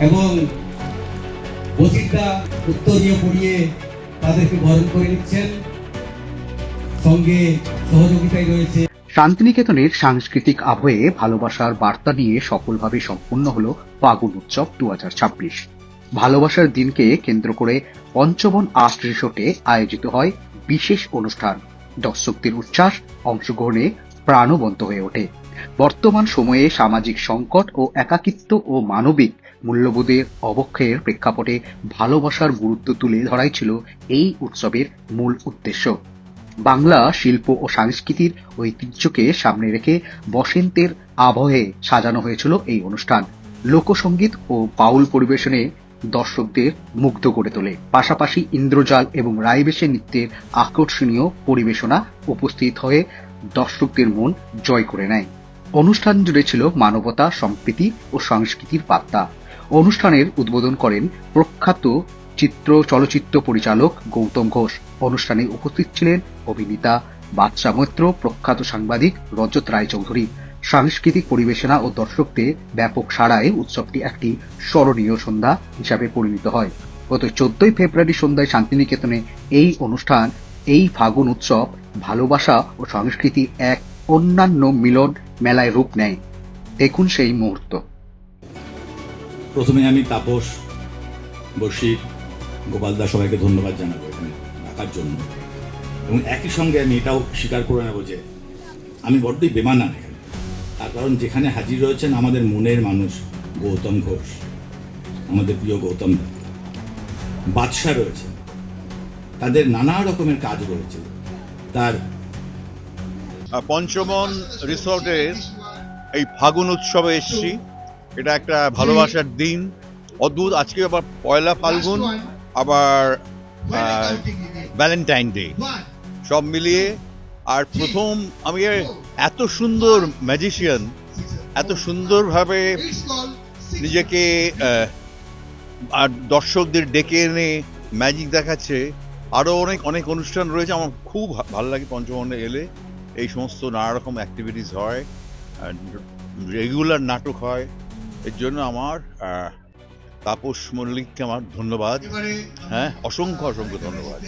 এবং বসিরদা উত্তরীয় পড়িয়ে তাদেরকে বরণ করে নিচ্ছেন। সঙ্গে সহযোগিতায় রয়েছে শান্তিনিকেতনের সাংস্কৃতিক আবহে ভালোবাসার বার্তা নিয়ে সফলভাবে সম্পূর্ণ হলো ফাগুন উৎসব দু ভালোবাসার দিনকে কেন্দ্র করে পঞ্চবন আর্ট রিসোর্টে আয়োজিত হয় বিশেষ অনুষ্ঠান। দর্শকদের উচ্ছ্বাস, অংশগ্রহণে প্রাণবন্ত হয়ে ওঠে। বর্তমান সময়ে সামাজিক সংকট ও একাকিত্ব ও মানবিক মূল্যবোধের অবক্ষয়ের প্রেক্ষাপটে ভালোবাসার গুরুত্ব তুলে ধরাই ছিল এই উৎসবের মূল উদ্দেশ্য। বাংলা শিল্প ও সংস্কৃতির ঐতিহ্যকে সামনে রেখে বসন্তের আবহে সাজানো হয়েছিল এই অনুষ্ঠান। লোকসঙ্গীত ও বাউল পরিবেশনে দর্শকদের মুগ্ধ করে তোলে। পাশাপাশি ইন্দ্রজাল এবং রায়বেশে নৃত্যের আকর্ষণীয় পরিবেশনা উপস্থিত হয়ে দর্শকদের মন জয় করে নেয়। অনুষ্ঠান জুড়ে ছিল মানবতা, সম্প্রীতি ও সংস্কৃতির বার্তা। অনুষ্ঠানের উদ্বোধন করেন প্রখ্যাত চিত্র চলচ্চিত্র পরিচালক গৌতম ঘোষ। অনুষ্ঠানে উপস্থিত ছিলেন অভিনেতা বাদশা মৈত্র, প্রখ্যাত সাংবাদিক রজত রায়চৌধুরী। সাংস্কৃতিক পরিবেশনা ও দর্শকদের ব্যাপক সাড়ায় উৎসবটি একটি স্মরণীয় সন্ধ্যা হিসাবে পরিণত হয়। গত চোদ্দই ফেব্রুয়ারি সন্ধ্যায় শান্তিনিকেতনে এই অনুষ্ঠান, এই ফাগুন উৎসব ভালোবাসা ও সংস্কৃতির এক অন্যান্য মিলন মেলায় রূপ নেয়। দেখুন সেই মুহূর্ত। প্রথমে আমি তাপস বসির গোপালদা সবাইকে ধন্যবাদ জানাব এখানে রাখার জন্য। এবং একই সঙ্গে আমি এটাও স্বীকার করে নেব যে আমি বড্ডই বেমানান এখানে। তার কারণ যেখানে হাজির রয়েছেন আমাদের মনের মানুষ গৌতম ঘোষ, আমাদের প্রিয় গৌতম দা বাদশা রয়েছে তাদের নানা রকমের কাজ রয়েছে। তার পঞ্চমন রিসর্টের এই ফাগুন উৎসবে এসেছি। এটা একটা ভালোবাসার দিন। অদ্ভুত আজকে আবার পয়লা ফাল্গুন আবার ভ্যালেন্টাইন ডে সব মিলিয়ে আর প্রথম আমি এত সুন্দর ম্যাজিশিয়ান এত সুন্দরভাবে নিজেকে আর দর্শকদের ডেকে এনে ম্যাজিক দেখাচ্ছে। আরও অনেক অনেক অনুষ্ঠান রয়েছে। আমার খুব ভালো লাগে পঞ্চমণ্ডে এলে। এই সমস্ত নানা রকম অ্যাক্টিভিটিস হয়। রেগুলার নাটক হয়। এর জন্য আমার তাপস মল্লিককে আমার ধন্যবাদ। হ্যাঁ অসংখ্য অসংখ্য ধন্যবাদ।